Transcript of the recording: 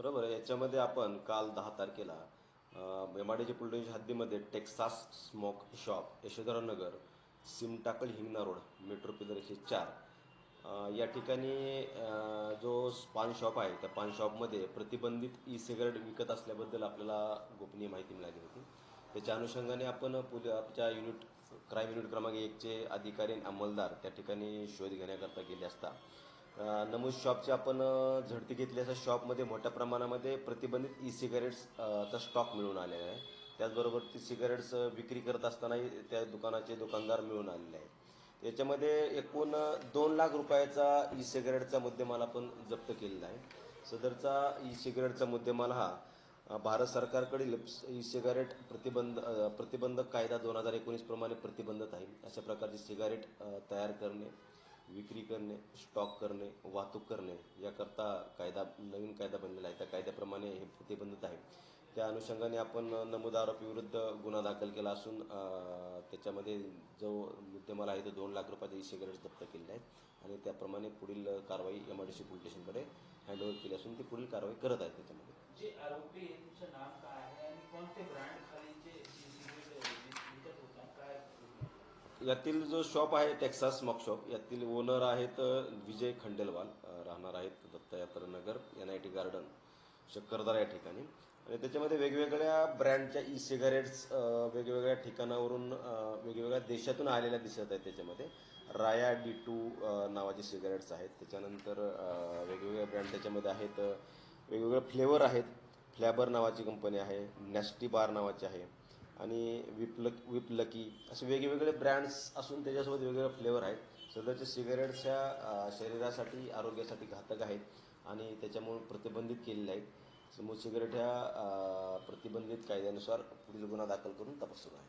बरोबर आहे. याच्यामध्ये आपण काल दहा तारखेला एमआडीच्या पुलटेच्या हद्दीमध्ये Texas smoke shop Yashodhara Nagar सिमटाकल Hingna road metro pillar एकशे चार या ठिकाणी जो पान शॉप आहे त्या पान शॉपमध्ये प्रतिबंधित ई सिगारेट विकत असल्याबद्दल आपल्याला गोपनीय माहिती मिळाली होती. त्याच्या अनुषंगाने आपण पुल आमच्या युनिट क्राईम युनिट क्रमांक एकचे अधिकारी आणि अंमलदार त्या ठिकाणी शोध घेण्याकरता गेले असता. नमूद शॉपची आपण झडती घेतली असं शॉपमध्ये मोठ्या प्रमाणामध्ये प्रतिबंधित ई सिगारेट्सचा स्टॉक मिळून आलेला आहे. त्याचबरोबर ती सिगारेट्स विक्री करत असतानाही त्या दुकानाचे दुकानदार मिळून आलेले आहेत. याच्यामध्ये एकूण दोन लाख रुपयाचा ई सिगारेटचा मुद्देमाल आपण जप्त केलेला आहे. सदरचा ई सिगारेटचा मुद्देमाल हा भारत सरकारकडील ई सिगारेट प्रतिबंध प्रतिबंधक कायदा दोन हजार एकोणीसप्रमाणे प्रतिबंधित आहे. अशा प्रकारचे सिगारेट तयार करणे. विक्री करणे स्टॉक करणे वाहतूक करणे याकरता कायदा नवीन कायदा बनलेला आहे. त्या कायद्याप्रमाणे हे प्रतिबंधित आहे. त्या अनुषंगाने आपण नमूद आरोपीविरुद्ध गुन्हा दाखल केला असून त्याच्यामध्ये जो मुद्देमाल आहे तो दोन लाख रुपयाचे ई सिगारेट्स जप्त केलेले आहेत आणि त्याप्रमाणे पुढील कारवाई M I D C police स्टेशनकडे handover केली असून ती पुढील कारवाई करत आहेत त्याच्यामध्ये. जे आरोपी नाव काय आहे आणि कोणते ब्रँड खालीचे सिगरेट विकत होता काय यातील जो शॉप आहे टेक्सास स्मॉक शॉप यातील ओनर आहेत विजय खंडेलवाल राहणार आहेत Dattayatra Nagar N I T garden Shakkardara या ठिकाणी. आणि त्याच्यामध्ये वेगवेगळ्या ब्रँडच्या ई सिगारेट्स वेगवेगळ्या ठिकाणावरून वेगवेगळ्या देशातून आलेल्या दिसत आहेत त्याच्यामध्ये. राया डी टू नावाचे सिगारेट्स आहेत. त्याच्यानंतर वेगवेगळ्या ब्रँड त्याच्यामध्ये आहेत. वेगवेगळे फ्लेवर आहेत. फ्लॅबर नावाची कंपनी आहे. नॅस्टी बार नावाची आहे. आणि विपलक विपलकी असे वेगवेगळे ब्रँड्स असून त्याच्यासोबत वेगवेगळे फ्लेवर आहेत. सध्याचे सिगारेट्स ह्या शरीरासाठी आरोग्यासाठी घातक आहेत आणि त्याच्यामुळे प्रतिबंधित केलेले आहेत. समोर सिगारेट ह्या प्रतिबंधित कायद्यानुसार पुढील गुन्हा दाखल करून तपासून आहे.